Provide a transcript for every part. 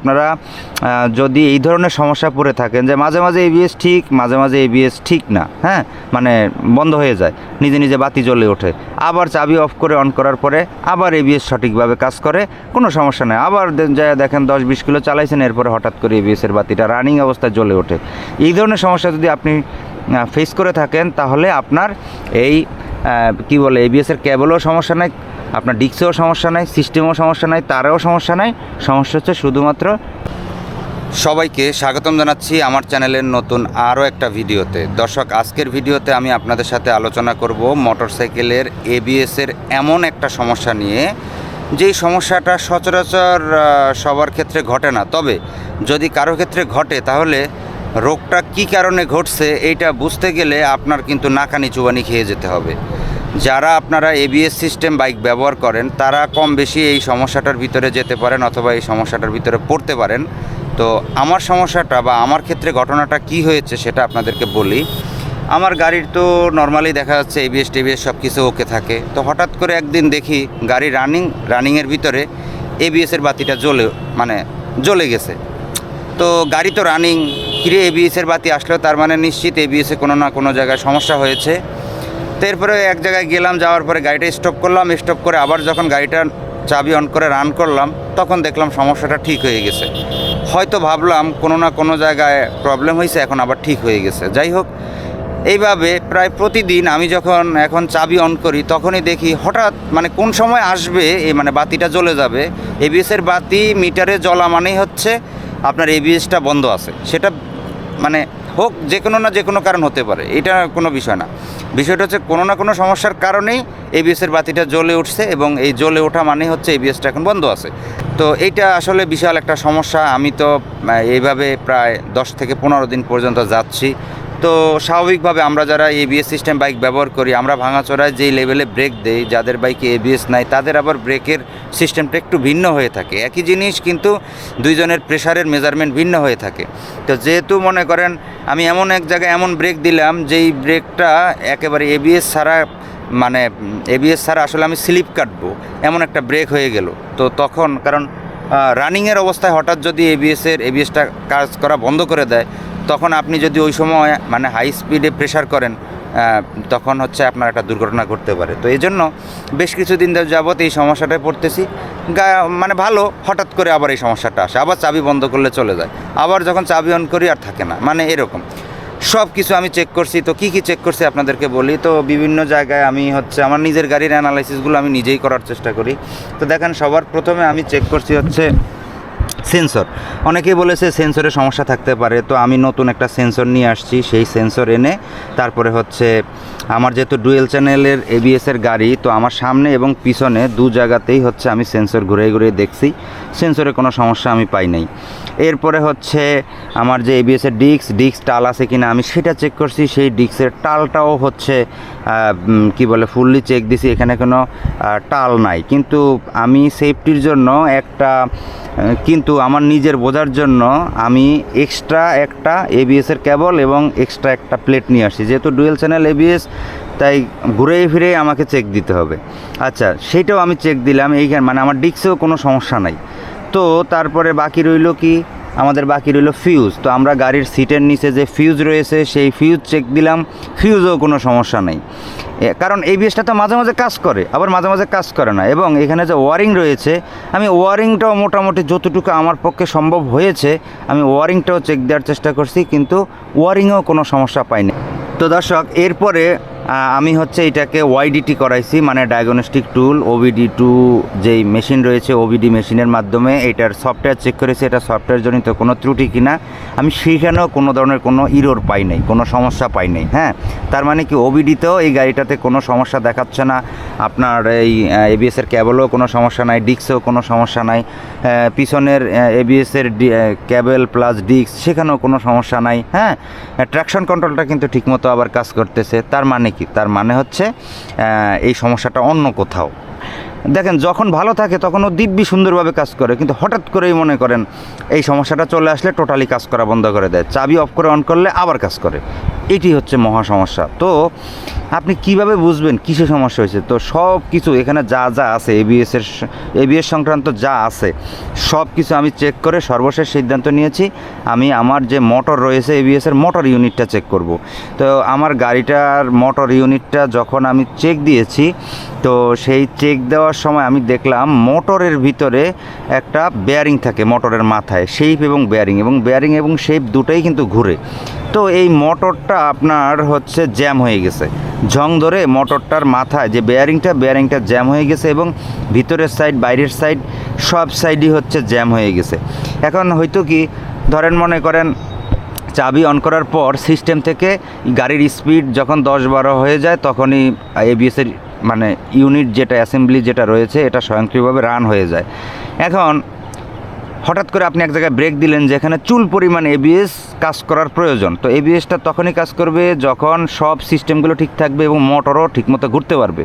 আপনারা যদি এই ধরনের সমস্যা পড়ে থাকেন যে মাঝে মাঝে এবিএস ঠিক, মাঝে মাঝে এবিএস ঠিক না হ্যাঁ? মানে বন্ধ হয়ে যায়, নিজে নিজে বাতি জ্বলে ওঠে। আবার চাবি অফ করে অন করার পরে আবার এবিএস সঠিকভাবে কাজ করে, কোনো সমস্যা নেই। আবার যায় দেখেন দশ বিশ কিলো চালাইছেন, এরপরে হঠাৎ করে এবিএসের বাতিটা রানিং অবস্থায় জ্বলে ওঠে। এই ধরনের সমস্যা যদি আপনি ফেস করে থাকেন, তাহলে আপনার এই কি বলে এবিএসের কেবলও সমস্যা নাই আপনার ডিক্সেও সমস্যা নাই, সিস্টেমও সমস্যা নাই, তারেও সমস্যা নাই। সমস্যা হচ্ছে শুধুমাত্র সবাইকে স্বাগতম জানাচ্ছি আমার চ্যানেলের নতুন আরও একটা ভিডিওতে। দর্শক, আজকের ভিডিওতে আমি আপনাদের সাথে আলোচনা করব মোটরসাইকেলের এবিএসের এমন একটা সমস্যা নিয়ে। যেই সমস্যাটা সচরাচর সবার ক্ষেত্রে ঘটে না। তবে যদি কারও ক্ষেত্রে ঘটে, তাহলে রোগটা কি কারণে ঘটছে, এইটা বুঝতে গেলে আপনার কিন্তু নাকানি চুবানি খেয়ে যেতে হবে। যারা আপনারা এবিএস সিস্টেম বাইক ব্যবহার করেন, তারা কম বেশি এই সমস্যাটার ভিতরে যেতে পারেন অথবা এই সমস্যাটার ভিতরে পড়তে পারেন। তো আমার সমস্যাটা বা আমার ক্ষেত্রে ঘটনাটা কি হয়েছে সেটা আপনাদেরকে বলি। আমার গাড়ির তো নর্মালি দেখা যাচ্ছে এবিএস টিবিএস সব কিছু ওকে থাকে। তো হঠাৎ করে একদিন দেখি গাড়ি রানিং রানিংয়ের ভিতরে এবিএসের বাতিটা জ্বলে মানে জ্বলে গেছে। তো গাড়ি তো রানিং কিরে এবিএসের বাতি আসলেও তার মানে নিশ্চিত এবিএসে কোনো না কোনো জায়গায় সমস্যা হয়েছে। তো এরপরে এক জায়গায় গেলাম, যাওয়ার পরে গাড়িটা স্টপ করলাম স্টপ করে আবার যখন গাড়িটা চাবি অন করে রান করলাম, তখন দেখলাম সমস্যাটা ঠিক হয়ে গেছে। হয়তো ভাবলাম কোনো না কোনো জায়গায় প্রবলেম হয়েছে, এখন আবার ঠিক হয়ে গেছে। যাই হোক, এইভাবে প্রায় প্রতিদিন আমি যখন এখন চাবি অন করি, তখনই দেখি হঠাৎ মানে কোন সময় আসবে, এই মানে বাতিটা জ্বলে যাবে। এবিএসের বাতি মিটারে জ্বলা মানেই হচ্ছে আপনার এবিএসটা বন্ধ আছে। সেটা মানে হোক, যে কোনো না যে কোনো কারণ হতে পারে, এটা কোনো বিষয় না। বিষয়টা হচ্ছে কোনো না কোনো সমস্যার কারণেই এবিএসের বাতিটা জ্বলে উঠছে এবং এই জ্বলে ওঠা মানে হচ্ছে এবিএসটা এখন বন্ধ আছে। তো এইটা আসলে বিশাল একটা সমস্যা। আমি তো এইভাবে প্রায় দশ থেকে পনেরো দিন পর্যন্ত যাচ্ছি। তো স্বাভাবিকভাবে আমরা যারা এবিএস সিস্টেম বাইক ব্যবহার করি, আমরা ভাঙাচোরায় যেই লেভেলে ব্রেক দেই, যাদের বাইকে এবিএস নাই, তাদের আবার ব্রেকের সিস্টেমটা একটু ভিন্ন হয়ে থাকে। একই জিনিস কিন্তু দুইজনের প্রেশারের মেজারমেন্ট ভিন্ন হয়ে থাকে। তো যেহেতু মনে করেন, আমি এমন এক জায়গায় এমন ব্রেক দিলাম, যেই ব্রেকটা একেবারে এবিএস ছাড়া মানে এবিএস ছাড়া আসলে আমি স্লিপ কাটবো, এমন একটা ব্রেক হয়ে গেল। তো তখন, কারণ রানিংয়ের অবস্থায় হঠাৎ যদি এবিএসের এবিএসটা কাজ করা বন্ধ করে দেয় তখন আপনি যদি ওই সময় মানে হাই স্পিডে প্রেশার করেন তখন হচ্ছে আপনার একটা দুর্ঘটনা ঘটতে পারে। তো এই জন্য বেশ কিছুদিন যাবত এই সমস্যাটায় পড়তেছি। মানে ভালো, হঠাৎ করে আবার এই সমস্যাটা আসে। আবার চাবি বন্ধ করলে চলে যায়। আবার যখন চাবি অন করি, আর থাকে না। মানে এরকম। সব কিছু আমি চেক করছি। তো কি কি চেক করছি আপনাদেরকে বলি? তো বিভিন্ন জায়গায় আমি হচ্ছে, আমার নিজের গাড়ির অ্যানালাইসিসগুলো আমি নিজেই করার চেষ্টা করি। তো দেখেন, সবার প্রথমে আমি চেক করছি হচ্ছে সেন্সর। অনেকেই বলেছে সেন্সরের সমস্যা থাকতে পারে। তো আমি নতুন একটা সেন্সর নিয়ে আসছি। সেই সেন্সর এনে তারপরে হচ্ছে আমার যেহেতু ডুয়েল চ্যানেলের এবিএসের গাড়ি, তো আমার সামনে এবং পিছনে দু জায়গাতেই হচ্ছে আমি সেন্সর ঘুরে ঘুরে দেখছি। সেন্সরে কোনো সমস্যা আমি পাই নাই। এরপরে হচ্ছে আমার যে এবিএসের ডিক্স ডিক্স টাল আছে কিনা আমি সেটা চেক করছি, সেই ডিক্সের টালটাও হচ্ছে কি বলে ফুললি চেক দিছি, এখানে কোনো টাল নাই। কিন্তু আমি সেফটির জন্য একটা কিন্তু আমার নিজের বোঝার জন্য আমি এক্সট্রা একটা এবিএসের কেবল এবং এক্সট্রা একটা প্লেট নিয়ে আসি যেহেতু ডুয়েল চ্যানেল এবিএস তাই ঘুরে ফিরে আমাকে চেক দিতে হবে। আচ্ছা সেইটাও আমি চেক দিলাম, এইখানে মানে আমার ডিক্সেও কোনো সমস্যা নাই। তো তারপরে বাকি রইল কি? আমাদের বাকি রইল ফিউজ তো আমরা গাড়ির সিটের নিচে যে ফিউজ রয়েছে, সেই ফিউজ চেক দিলাম। ফিউজও কোনো সমস্যা নেই। কারণ এই বিএসটা তো মাঝে মাঝে কাজ করে, আবার মাঝে মাঝে কাজ করে না। এবং এখানে যে ওয়ারিং রয়েছে, আমি ওয়ারিংটাও মোটামুটি যতটুকু আমার পক্ষে সম্ভব হয়েছে, আমি ওয়ারিংটাও চেক দেওয়ার চেষ্টা করছি, কিন্তু ওয়ারিংয়েও কোনো সমস্যা পাইনি। তো দর্শক, এরপরে আমি হচ্ছে এটাকে ওয়াইডিটি করাইছি মানে ডায়াগনস্টিক টুল ওবিডি টু যেই মেশিন রয়েছে ওবিডি মেশিনের মাধ্যমে এটার সফটওয়্যার চেক করেছি, এটা সফটওয়্যার জনিত কোনো ত্রুটি কিনা। আমি সেইখানেও কোনো ধরনের কোনো ইরোর পাই নাই, কোনো সমস্যা পাই নাই হ্যাঁ? তার মানে কি ওবিডিতেও এই গাড়িটাতে কোনো সমস্যা দেখাচ্ছে না। আপনার এই এবিএসের ক্যাবেলও কোনো সমস্যা নাই ডিক্সেও কোনো সমস্যা নাই পিছনের এবিএসের ক্যাবেল প্লাস ডিক্স সেখানেও কোনো সমস্যা নাই হ্যাঁ? ট্র্যাকশন কন্ট্রোলটা কিন্তু ঠিকমতো আবার কাজ করতেছে, তার মানে তার মানে হচ্ছে এই সমস্যাটা অন্য কোথাও। দেখেন, যখন ভালো থাকে তখন ও দিব্যি সুন্দরভাবে কাজ করে, কিন্তু হঠাৎ করেই মনে করেন এই সমস্যাটা চলে আসলে টোটালি কাজ করা বন্ধ করে দেয়। চাবি অফ করে অন করলে আবার কাজ করে। এটি হচ্ছে মহা সমস্যা। তো আপনি কীভাবে বুঝবেন কিসে সমস্যা হয়েছে? তো সব কিছু এখানে যা যা আছে এবিএসের এবিএস সংক্রান্ত যা আছে সব কিছু আমি চেক করে সর্বশেষ সিদ্ধান্ত নিয়েছি। আমি আমার যে মোটর রয়েছে এবিএসের মোটর ইউনিটটা চেক করব। তো আমার গাড়িটার মোটর ইউনিটটা যখন আমি চেক দিয়েছি তো সেই চেক দেওয়ার সময় আমি দেখলাম মোটরের ভিতরে একটা বেয়ারিং থাকে মোটরের মাথায় শেপ এবং বেয়ারিং এবং বেয়ারিং এবং শেপ দুটোই কিন্তু ঘুরে। তো এই মোটরটা আপনার হচ্ছে জ্যাম হয়ে গেছে। ঝং ধরে মোটরটার মাথায় যে বেয়ারিংটা বেয়ারিংটা জ্যাম হয়ে গেছে এবং ভিতরের সাইড বাইরের সাইড সব সাইডই হচ্ছে জ্যাম হয়ে গেছে। এখন হয়তো কি ধরেন মনে করেন চাবি অন করার পর সিস্টেম থেকে গাড়ির স্পিড যখন দশ বারো হয়ে যায় তখনই এবিএসের মানে ইউনিট যেটা অ্যাসেম্বলি যেটা রয়েছে, এটা স্বয়ংক্রিয়ভাবে রান হয়ে যায়। এখন, হঠাৎ করে আপনি এক জায়গায় ব্রেক দিলেন যেখানে চুল পরিমাণ এবিএস কাজ করার প্রয়োজন। তো এবিএসটা তখনই কাজ করবে যখন সব সিস্টেমগুলো ঠিক থাকবে এবং মোটরও ঠিকমতো ঘুরতে পারবে।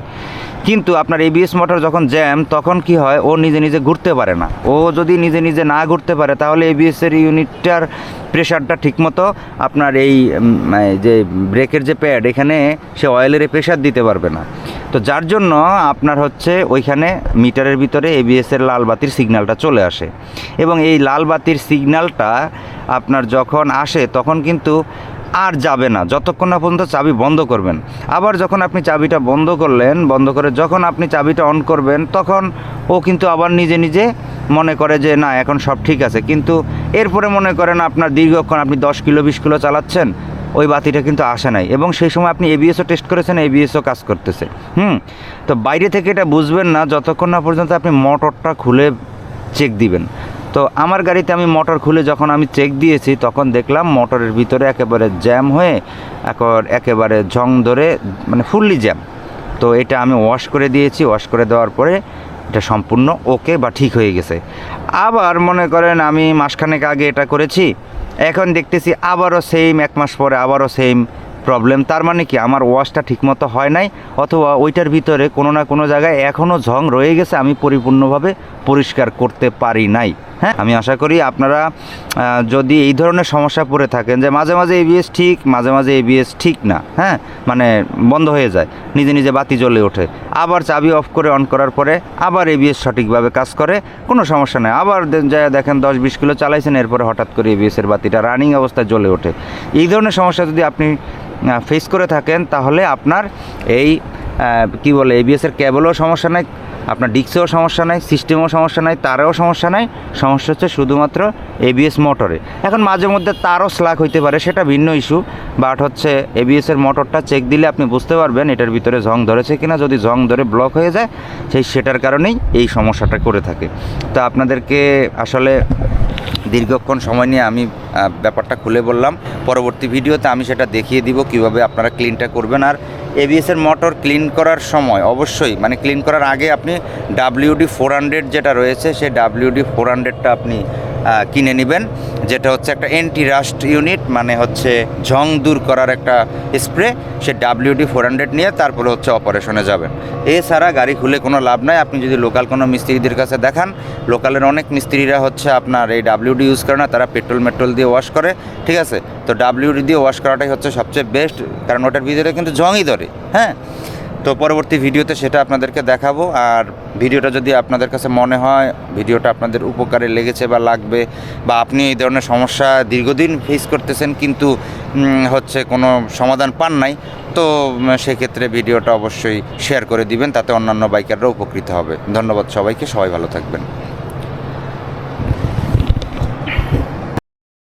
কিন্তু আপনার এবিএস মোটর যখন জ্যাম, তখন কি হয়, ও নিজে নিজে ঘুরতে পারে না। ও যদি নিজে নিজে না ঘুরতে পারে, তাহলে এবিএসের ইউনিটটার প্রেশারটা ঠিকমতো আপনার এই যে ব্রেকের যে প্যাড, এখানে সে অয়েলের প্রেশার দিতে পারবে না। তো যার জন্য আপনার হচ্ছে ওইখানে মিটারের ভিতরে এবিএসের লাল বাতির সিগন্যালটা চলে আসে। এবং এই লাল বাতির সিগন্যালটা আপনার যখন আসে, তখন কিন্তু আর যাবে না। যতক্ষণ না পর্যন্ত চাবি বন্ধ করবেন। আবার যখন আপনি চাবিটা বন্ধ করলেন, বন্ধ করে যখন আপনি চাবিটা অন করবেন, তখন ও কিন্তু আবার নিজে নিজে মনে করে যে, না, এখন সব ঠিক আছে। কিন্তু এরপরে মনে করেন আপনার দীর্ঘক্ষণ আপনি দশ কিলো, বিশ কিলো চালাচ্ছেন, ওই বাতিটা কিন্তু আসে নাই। এবং সেই সময় আপনি এবিএসও টেস্ট করেছেন এবিএসও কাজ করতেছে। হুম? তো বাইরে থেকে এটা বুঝবেন না, যতক্ষণ না পর্যন্ত আপনি মোটরটা খুলে চেক দিবেন। তো আমার গাড়িতে আমি মোটর খুলে যখন আমি চেক দিয়েছি, তখন দেখলাম মোটরের ভিতরে একেবারে জ্যাম হয়ে একর একেবারে ঝং ধরে মানে ফুললি জ্যাম তো এটা আমি ওয়াশ করে দিয়েছি ওয়াশ করে দেওয়ার পরে এটা সম্পূর্ণ ওকে বা ঠিক হয়ে গেছে। আবার মনে করেন আমি মাসখানেক আগে এটা করেছি, এখন দেখতেছি আবারও সেম এক মাস পরে আবারও সেম প্রবলেম তার মানে কি, আমার ওয়াশটা ঠিকমতো হয় নাই, অথবা ওইটার ভিতরে কোনো না কোনো জায়গায় এখনও ঝং রয়ে গেছে, আমি পরিপূর্ণভাবে পরিষ্কার করতে পারি নাই। হ্যাঁ? আমি আশা করি আপনারা যদি এই ধরনের সমস্যা পড়ে থাকেন যে মাঝে মাঝে এবিএস ঠিক, মাঝে মাঝে এবিএস ঠিক না হ্যাঁ? মানে বন্ধ হয়ে যায়, নিজে নিজে বাতি জ্বলে ওঠে, আবার চাবি অফ করে অন করার পরে আবার এবিএস সঠিকভাবে কাজ করে, কোনো সমস্যা নেই। আবার যা দেখেন দশ বিশ কিলো চালাইছেন, এরপরে হঠাৎ করে এবিএসের বাতিটা রানিং অবস্থায় জ্বলে ওঠে। এই ধরনের সমস্যা যদি আপনি ফেস করে থাকেন, তাহলে আপনার এই কি বলে এবিএসের কেবলও সমস্যা নাই আপনার ডিক্সেও সমস্যা নাই, সিস্টেমেও সমস্যা নাই, তারেও সমস্যা নাই। সমস্যা হচ্ছে শুধুমাত্র এবিএস মোটরে। এখন মাঝে মধ্যে তারও স্লাক হইতে পারে, সেটা ভিন্ন ইস্যু বাট হচ্ছে এবিএসের মোটরটা চেক দিলে আপনি বুঝতে পারবেন এটার ভিতরে জং ধরেছে কিনা। যদি জং ধরে ব্লক হয়ে যায়, সেই সেটার কারণেই এই সমস্যাটা করে থাকে। তো আপনাদেরকে আসলে দীর্ঘক্ষণ সময় নিয়ে আমি ব্যাপারটা খুলে বললাম। পরবর্তী ভিডিওতে আমি সেটা দেখিয়ে দিব কীভাবে আপনারা ক্লিনটা করবেন। আর এবিএসের মোটর ক্লিন করার সময় অবশ্যই মানে ক্লিন করার আগে আপনি ডাব্লিউডি ফোর হান্ড্রেড যেটা রয়েছে, সেই ডাব্লিউডি ফোর হান্ড্রেডটা আপনি কিনে নেবেন। যেটা হচ্ছে একটা অ্যান্টি রাস্ট ইউনিট মানে হচ্ছে ঝং দূর করার একটা স্প্রে সে ডাব্লিউডি ফোর হান্ড্রেড নিয়ে তারপরে হচ্ছে অপারেশনে যাবেন। এছাড়া গাড়ি খুলে কোনো লাভ নাই। আপনি যদি লোকাল কোনো মিস্ত্রিদের কাছে দেখান লোকালের অনেক মিস্ত্রিরা হচ্ছে আপনার এই ডাব্লিউডি ইউজ করে না, তারা পেট্রোল মেট্রোল দিয়ে ওয়াশ করে, ঠিক আছে? তো ডাব্লিউডি দিয়ে ওয়াশ করাটাই হচ্ছে সবচেয়ে বেস্ট কারণ ওটার ভিতরে কিন্তু জংই ধরে হ্যাঁ? তো পরবর্তী ভিডিওতে সেটা আপনাদেরকে দেখাবো। আর ভিডিওটা যদি আপনাদের কাছে মনে হয়, ভিডিওটা আপনাদের উপকারে লেগেছে বা লাগবে বা আপনি এই ধরনের সমস্যা দীর্ঘদিন ফেস করতেছেন কিন্তু হচ্ছে কোনো সমাধান পান নাই, তো সেক্ষেত্রে ভিডিওটা অবশ্যই শেয়ার করে দিবেন, তাতে অন্যান্য বাইকাররাও উপকৃত হবে। ধন্যবাদ সবাইকে, সবাই ভালো থাকবেন।